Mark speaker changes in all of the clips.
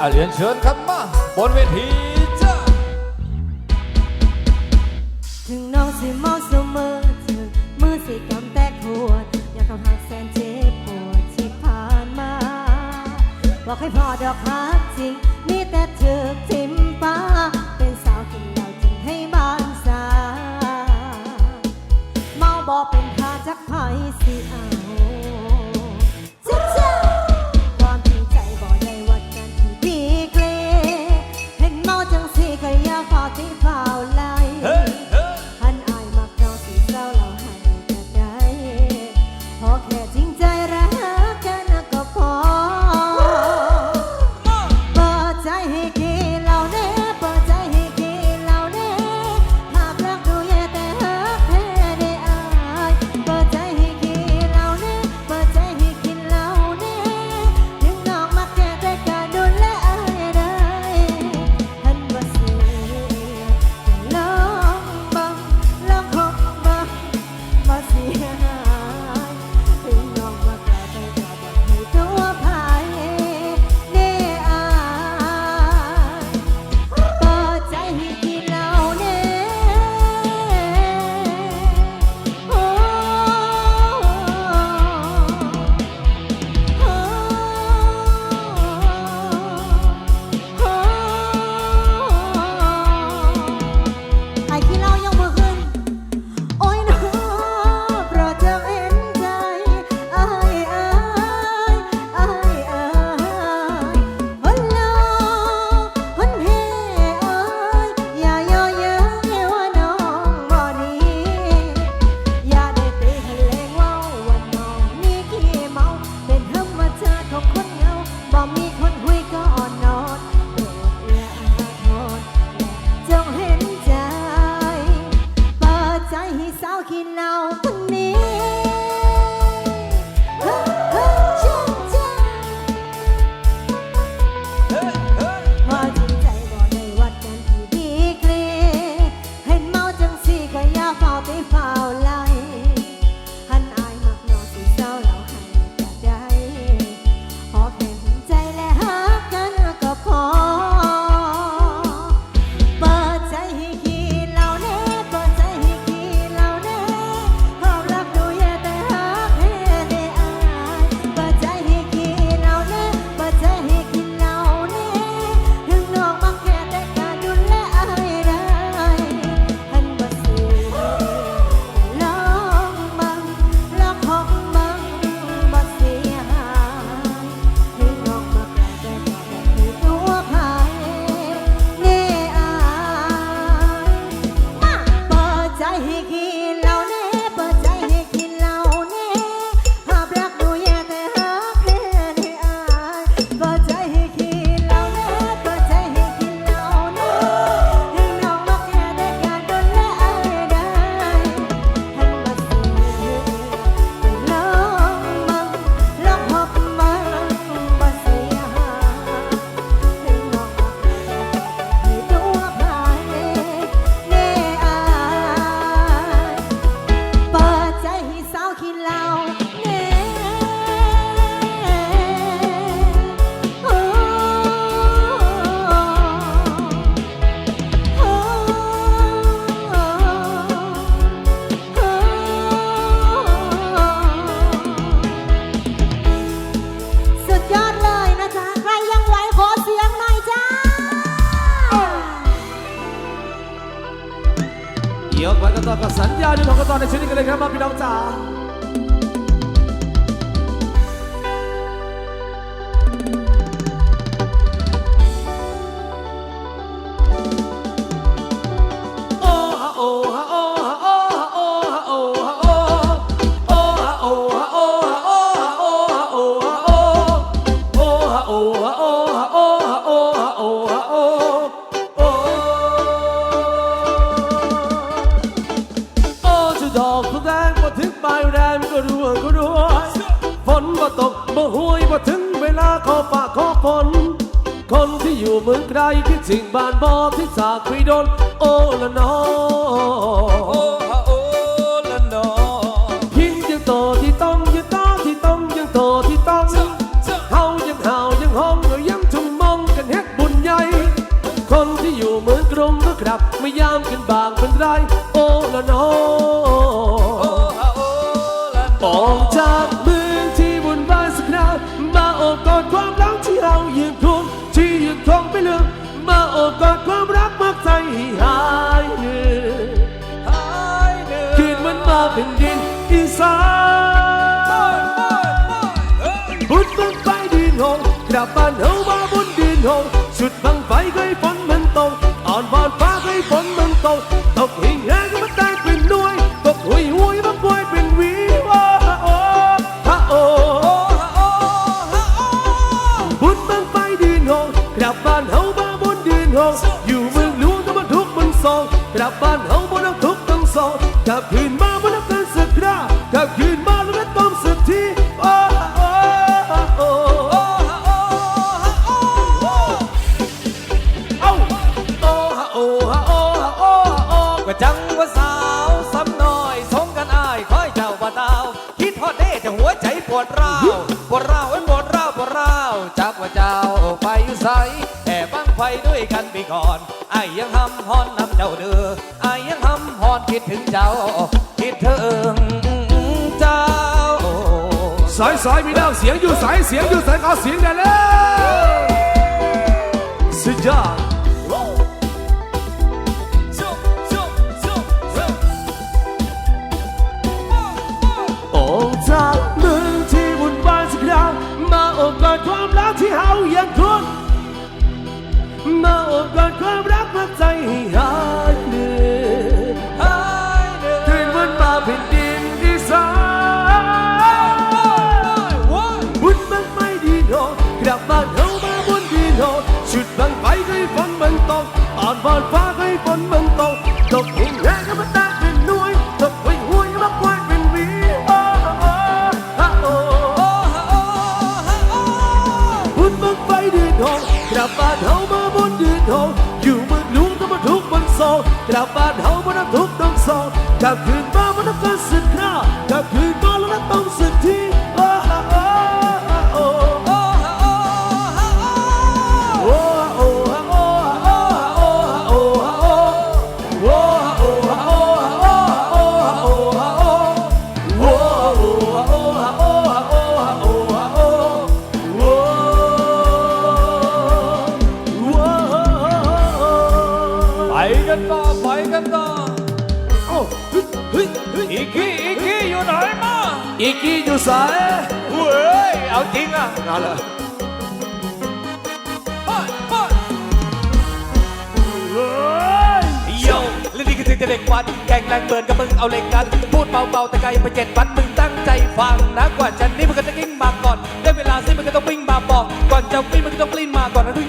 Speaker 1: อาเรียนเชิญครับมาบนเวทีจ้า
Speaker 2: ถึงน้องสิมองเสมอเธอเมื่อสิกำแต่ขวดอยากเขาหากแสนเจ็บปวดที่ผ่านมา บอกให้พอดอกรักจริง ดอกสุดแรงมาถึงปลายแรงก็ร่วงก็รวงฝนมาตกบ่ห้วยมาถึงเวลาขอฝากขอฝนคนที่อยู่เมืองไกลคิดถึงบ้านบอที่สาคุยโดนโอละนอ ที่อยู่เหมือนกรงก็กลับ ไม่ยาม
Speaker 1: กันบางเป็นไร โอละนอ
Speaker 3: ออ
Speaker 1: กจากเมืองที่บุญบานสักคราวมาโอบกอดความรักที่เรายืนทุ่ที่ยืนทองไปลืมมาโอบกอดความรักมากใจหายเหนื่อยคืนมันมาเป็นดินอีสานบุญบังไปดินหงกลับบ้านเฮาบ้าบุญดินหงสุดบังไฟเคยฝนมา ตกอ่อนวอนฟ้าเคยฝนมันตกตกหิ่งแห้งก็มันแตกเป็นหน่วยตกหุยหุยมันป่วยเป็นหวีโอ้โอ้ฮะโอบุญบังไฟดินหงกลับบ้านเฮามาบนดินหงอยู่เมืองหลวงก็มาทุกข์มันโศกกลับบ้านเฮาบ่ต้องทุกข์ต้องโศกกลับคืนมาบ่ต้องเกินสักครากลับคืนมา
Speaker 3: ไปอยู่ไสแอบบังไฟด้วยกันไปก่อนไอ้ายยังหำฮอนนำเจ้าเด้อไอ้ายยังหำฮอนคิดถึงเจ้า คิดถึงเจ้า
Speaker 1: สายสายมีดาวเสียงอยู่สายเสียงอยู่สายขอเสียงได้เลยสุดยอดออกจากเมืองที่วุ่นวายสักครั้งมาโอบกอดความรักที่เฮายังคุ้ รักมาใจให้หายเหนื่อยคืนวันมาแผ่นดินอีสานบุญมันไม่ดีโนกลับบ้านเฮามาบุญดินโนชุดบังไฟก็ให้ฝนมันตกอ่อนบอนฟ้า บบ้านเฮามาน้ำทุกข์ต้องโศกกลับคืนมามันน้ กกี้อยู่สาย
Speaker 3: เฮ้ย เอาจริงอะ
Speaker 1: นั่นแหละ
Speaker 3: ไปไป
Speaker 1: เฮ้ย
Speaker 3: โยและนี่คือถึงจะเด็กวัดแข่งแรงเบิร์นกับมึงเอาเล็กกัน พูดเบาๆแต่ไกลไปเจ็ดวันมึงตั้งใจฟังนะกว่าฉันนี่มันก็จะกิ้งมาก่อน ได้เวลาสิมันก็ต้องวิ่งมาบอก ก่อนจะวิ่งมันก็ต้องกลิ้นมาก่อนนะทุ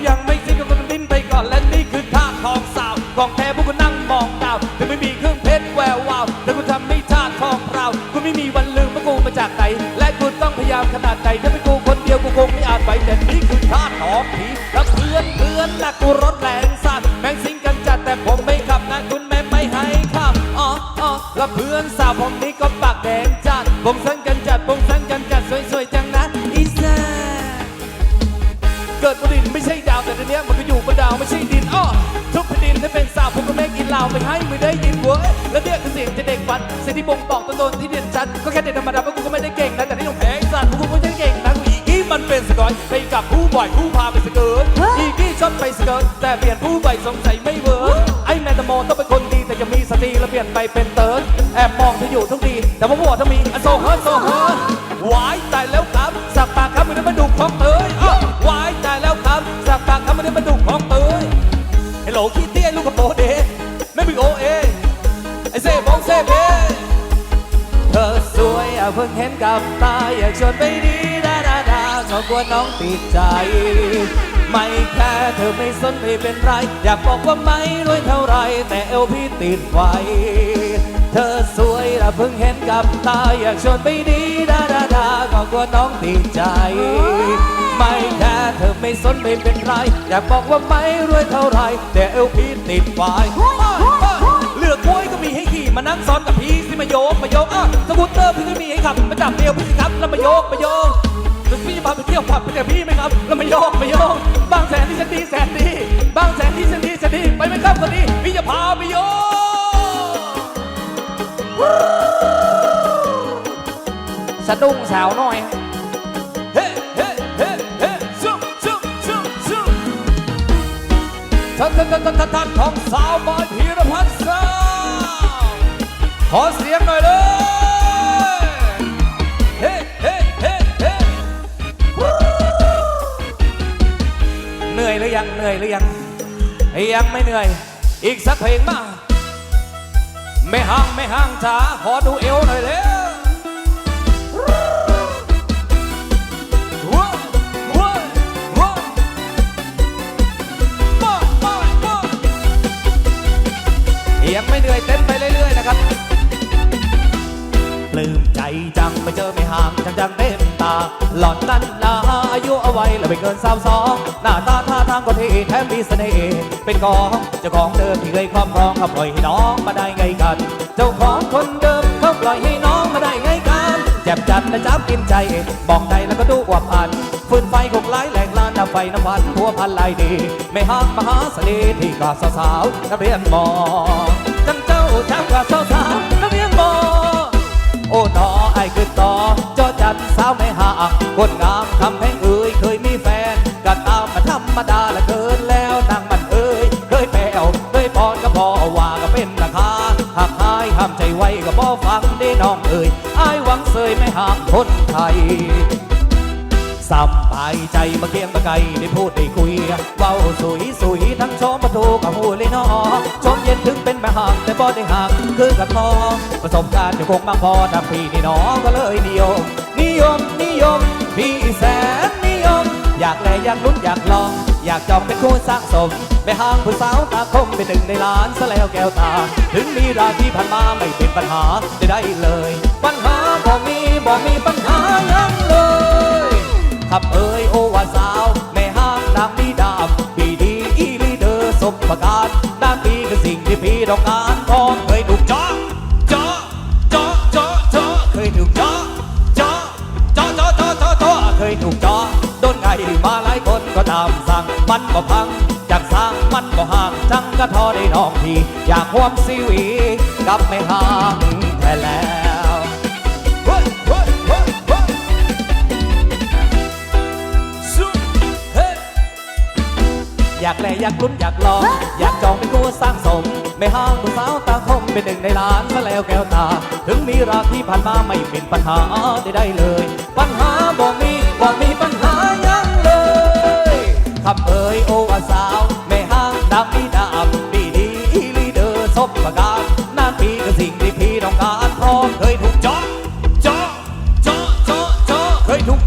Speaker 3: ยามขนาดไหนถ้าเป็นกูคนเดียวกูคงไม่อาจไปแต่นี่คือท่าทองผีและเพื่อนเพื่อนนะกูรถแรงสัตว์แม่งซิงกันจัดแต่ผมไม่ขับนะคุณแม่ไม่ให้ขับอ๋ออ๋อแล้วเพื่อนสาวผมนี่ก็ปากแดงจัดผมสังกันจัดผมสังกันจัดสวยๆจังนะอีแซ่เกิดบนดินไม่ใช่ดาวแต่เดี๋ยวนี้มันก็อยู่บนดาวไม่ใช่ดินอ้อทุกแผ่นดินถ้าเป็นสาวผมก็ไม่กินเหล้าไม่ให้ไม่ได้ยินเว้ยแล้วเนี่ยคือเสียงจะเด็กวัดเสียงที่บ่งบอกตัวตนที่เด่นชัดก็แค่เด็กธรรมดาเพราะกูก็ไม่ได้เก่ง กอยไปกับผู้บ่อยผู้พาไปสเกิร์ตอีกี้ชอบไปสเกิร์ตแต่เปลี่ยนผู้บ่อยสงสัยไม่เวิร์กไอ้แมนตโมต้องเป็นคนดีแต่ยังมีสติแล้วเปลี่ยนไปเป็นเติร์ดแอบมองเธออยู่ทุกทีแต่ว่าหัวเธอมีอโศกเฮิร์ตโซเฮิร์ตวายตายแล้วครับสักปากครับมันนั้นมันดุของเตยอ้าววายตายแล้วครับสักปากครับมันนั้นมันดุของเตยฮัลโหลขี้เตี้ยลูกกระโปรงเดไม่มีโอเอไอเซ่บองเซ่เบเธอสวยอะเพิ่งเห็นกับตาอยากชวนไปดี เขากลัวน้องติดใจ ไม่แค่เธอไม่สนไม่เป็นไร อยากบอกว่าไม่รวยเท่าไร แต่เอวพี่ติดไฟเธอสวยละเพิ่งเห็นกับตา อยากชวนไปดีดาดาดาก็กลัวน้องติดใจ ไม่แค่เธอไม่สนไม่เป็นไร อยากบอกว่าไม่รวยเท่าไร แต่เอวพี่ติดไฟเลือกกล้วยก็มีให้ขี่มานั่งซ้อนกับพี่สิมาโยกมาโยกอะสกูตเตอร์พี่ก็มีให้ขับมาจับเดียวพี่สิครับแล้วมาโยกมาโยก พี่จะพาไปเที่ยวผับไปกับพี่ไหมครับแล้วมาโยกมาโยกบางแสนที่ฉันดีแสนดีบางแสนที่ฉันดีแสนดีไปไหมครับคนนี้พี่จะพาไปโยกสะดุ้งสาวน้อยเฮ้เฮ้เฮ้เฮ้ซุ่มซุ่มซุ่มซุ่มทันทันทันทันทันทันของสาวบอยพีรพัฒน์สาวขอเสียงหน่อยเลย นื่อยหรือยังเหนื่อยหรือยังยังไม่เหนื่อย อีกสักเพลงมาไม่ห่างไม่ห่างจ๋าขอดูเอวหน่อยเร็วว้าวว้าวว้าวว้าวว้าวว้าวยังไม่เหนื่อยเต้น ใจจังไปเจอไม่ห่างจังจังเต็มตา หล่อนนั้นนาอายุเอาไว้แล้วไม่เกินสาวสองหน้าตาท่าทางก็เท่แถมมีเสน่ห์เป็นกองเจ้าของเดิมที่เคยครอบครองเขาปล่อยให้น้องมาได้ไงกัน เจ้าของคนเดิมเขาปล่อยให้น้องมาได้ไงกันแจ็บจัดและจับกินใจ บอกใจแล้วก็ดูอวบอันฟืนไฟคงไล่แหลกลานน้ำไฟน้ำวันพัวพันลายดี ไม่ห่างมหาเสน่ห์ที่กาสาวนักเรียนมอจังเจ้าช้ำกาสาวๆนักเรียนมอโอ้นอไอ้คือต่อจอจันสาวไม่ห่างคนงามทำให้เอ้ยเคยมีแฟนก็ตามมาธรรมดาละเกินแล้วนางมันเอ้ยเคยแปวเคยปอนก็พอว่าก็เป็นราคาหากหายห้ามใจไว้ก็บ่ฟังได้น้องเอ้ยไอ้ายหวังเสยไม่ห่างคนไทย สบายใจมาเคียงมาไกลได้พูดได้คุยเว้าสวยสวยทั้งชมประตูกับหูเลยนอชมเย็นถึงเป็นแม่ห่างแต่บ่ได้ห่างคือกับพอประสบการณ์อยู่คงมากพอทำพี่นี่น้องก็เลยนิยม นิยมนิยมพี่แสนนิยม อยากแลอยากลุ้นอยากลอง อยากจองเป็นคู่สร้างสมไปห่างผู้สาวตาคมเป็นหนึ่งในล้านซะแล้วแก้วตา ถึงมีราที่ผ่านมาไม่เป็นปัญหาได้ได้เลย ปัญหาบ่มีบ่มีปัญหายังเลย ขับเอ่ยโอว่าสาว แม่ห้างนางมีดาบปีดีอีลีเดอร์สมประกาศด้านปีคือสิ่งที่พี่ต้องการพร้อมเคยถูกเจาะเจาะเจาะเจาะเจาเคยถูกเจาะเจาะเจาะเจาะเจาะเจาะเจาเคยถูกเจาโดนไงมาหลายคนก็ตามสั่งมันก็พังจากสร้างมันก็ห่างจังก็ทอได้น้องพี่อยากความซีวีกับไม่ห่าง อยากแลอยากลุ้นอยากลอง อยากจองเป็นคู่สร้างสม ไม่ห้างผู้สาวตาคมเป็นหนึ่งในล้านซะแล้วแก้วตา ถึงมีราที่ผ่านมาไม่เป็นปัญหาได้ได้เลย ปัญหาบ่มีบ่มีปัญหายังเลยขับเอ่ยโอวาสาว ไม่ห้างดำมีดาบดีดีลีเดอร์สบประกาศนานปีก็สิ่งที่พี่ต้องการพร้อมเคยถูกเจาะเจาะเจาะเจาะเจาะเคยถูก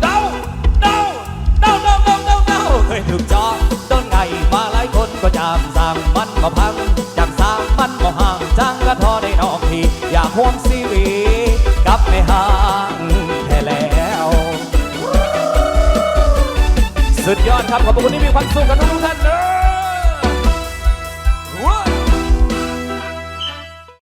Speaker 3: ดยอดครับ ขอบคุณที่มีความสุขกันทุกท่านเลย